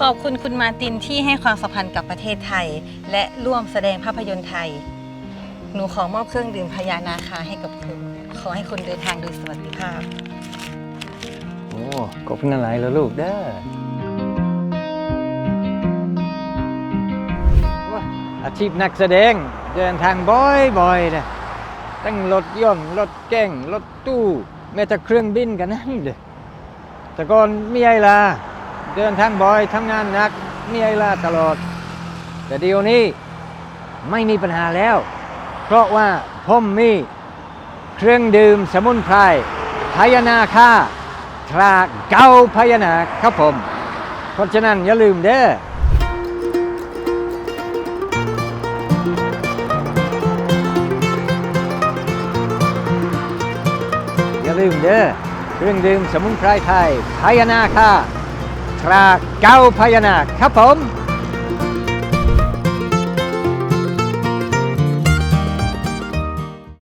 ขอบคุณคุณมาตินที่ให้ความสัมพันธ์กับประเทศไทย และร่วมแสดงภาพยนตร์ไทย หนูขอมอบเครื่องดื่มพญานาคาให้กับคุณ ขอให้คุณเดินทางโดยสวัสดิภาพ โอ้ขอบคุณอะไรแล้วลูกเด้ออาชีพนักแสดงเดินทางบ่อยๆนะตั้งรถยนต์รถเก่งรถตู้ แม้แต่เครื่องบินกันนั่นเลยแต่ก่อนมีไอลา เดินทางบ่อยทำงานหนักมีไอลาตลอด แต่เดี๋ยวนี้ไม่มีปัญหาแล้ว เพราะว่าผมมีเครื่องดื่มสมุนไพรพยานาค่าตราเก้าพญานาครับผม เพราะฉะนั้นอย่าลืมเด้ออย่าลืมเด้อเครื่องดื่มสมุนไพรไทยพญานาค่า คราเก้าพญานาคครับผม